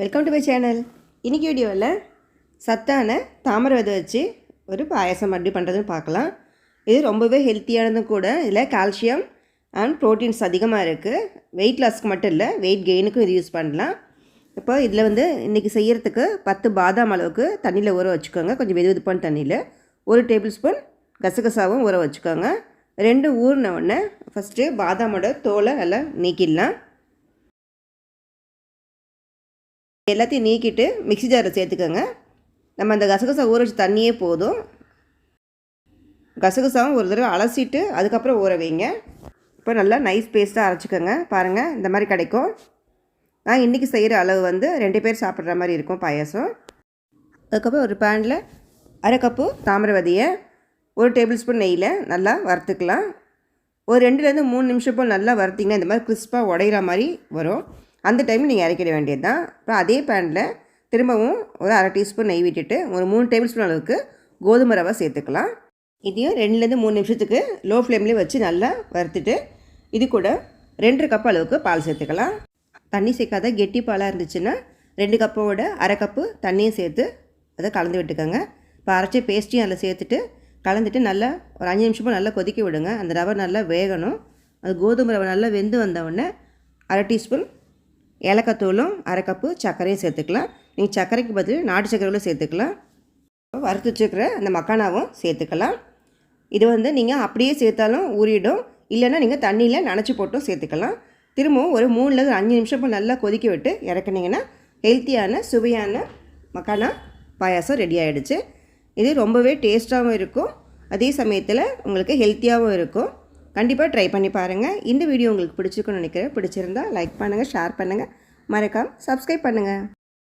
Welcome to my channel இன்றைக்கி வீடியோவில் சத்தான தாமரை விதை வச்சு ஒரு பாயசம் எப்படி பண்ணுறதுன்னு பார்க்கலாம். இது ரொம்பவே ஹெல்த்தியானதும் கூட இதில் கால்சியம் அண்ட் ப்ரோட்டீன்ஸ் அதிகமாக இருக்குது வெயிட் லாஸ்க்கு மட்டும் இல்லை வெயிட் கெயினுக்கும் இது யூஸ் பண்ணலாம். இப்போ இதில் வந்து இன்றைக்கி செய்கிறதுக்கு பத்து பாதாம் அளவுக்கு தண்ணியில் ஊற வச்சுக்கோங்க. கொஞ்சம் வெது வெதுப்பான தண்ணியில். ஒரு டேபிள் ஸ்பூன் கசகசாவும் ஊற வச்சுக்கோங்க. ரெண்டு ஊறின உடனே ஃபஸ்ட்டு பாதாமோட தோலை நல்லா நீக்கிடலாம். எல்லாத்தையும் நீக்கிட்டு மிக்ஸி ஜாரில் சேர்த்துக்கோங்க. நம்ம அந்த கசகசா ஊற வச்ச தண்ணியே போதும். கசகசாவும் ஒரு தடவை அலசிட்டு அதுக்கப்புறம் ஊற வைங்க. இப்போ நல்லா நைஸ் பேஸ்ட்டாக அரைச்சிக்கோங்க. பாருங்கள் இந்த மாதிரி கிடைக்கும். நான் இன்றைக்கி செய்கிற அளவு வந்து ரெண்டு பேர் சாப்பிட்ற மாதிரி இருக்கும் பாயாசம். அதுக்கப்புறம் ஒரு பேனில் அரை கப்பு தாமிரவதியை ஒரு டேபிள் ஸ்பூன் நெய்யில் நல்லா வறுத்துக்கலாம். ஒரு ரெண்டுலேருந்து மூணு நிமிஷம் போல் நல்லா வறுத்திங்கன்னா இந்த மாதிரி கிறிஸ்பாக உடையிற மாதிரி வரும். அந்த டைமில் நீங்கள் இறக்கிட வேண்டியது தான் அப்புறம் அதே பேனில் திரும்பவும் ஒரு அரை டீஸ்பூன் நெய் விட்டுட்டு ஒரு மூணு டேபிள் ஸ்பூன் அளவுக்கு கோதுமை ரவை சேர்த்துக்கலாம். இதையும் ரெண்டுலேருந்து மூணு நிமிஷத்துக்கு லோ ஃப்ளேம்லேயே வச்சு நல்லா வறுத்துட்டு இது கூட ரெண்டு கப் அளவுக்கு பால் சேர்த்துக்கலாம். தண்ணி சேர்க்காத கெட்டி பாலாக இருந்துச்சுன்னா ரெண்டு கப்போட அரை கப்பு தண்ணியும் சேர்த்து அதை கலந்து விட்டுக்கோங்க. இப்போ அரைச்சி பேஸ்ட்டையும் அதில் சேர்த்துட்டு கலந்துட்டு நல்லா ஒரு அஞ்சு நிமிஷமும் நல்லா கொதிக்க விடுங்க. அந்த ரவை நல்லா வேகணும். அது கோதுமை ரவை நல்லா வெந்து வந்தவுடனே அரை டீஸ்பூன் ஏலக்காய் தூளும் அரை கப்பு சர்க்கரையும் சேர்த்துக்கலாம். நீங்கள் சர்க்கரைக்கு பதில் நாட்டு சர்க்கரைகளும் சேர்த்துக்கலாம். வறுத்து வச்சுருக்கிற அந்த மக்கானாவும் சேர்த்துக்கலாம். இது வந்து நீங்கள் அப்படியே சேர்த்தாலும் ஊறிடும். இல்லைன்னா நீங்கள் தண்ணியில் நனைச்சி போட்டும் சேர்த்துக்கலாம். திரும்பவும் ஒரு மூணுலேருந்து அஞ்சு நிமிஷம் நல்லா கொதிக்க விட்டு இறக்குனீங்கன்னா ஹெல்த்தியான சுவையான மக்கானா பாயாசம் ரெடி ஆகிடுச்சு இது ரொம்பவே டேஸ்ட்டாகவும் இருக்கும். அதே சமயத்தில் உங்களுக்கு ஹெல்த்தியாகவும் இருக்கும். கண்டிப்பாக ட்ரை பண்ணி பாருங்கள் இந்த வீடியோ உங்களுக்கு பிடிச்சிருக்குன்னு நினைக்கிறேன். பிடிச்சிருந்தால் லைக் பண்ணுங்கள் ஷேர் பண்ணுங்கள் மறக்காம சப்ஸ்கிரைப் பண்ணுங்கள்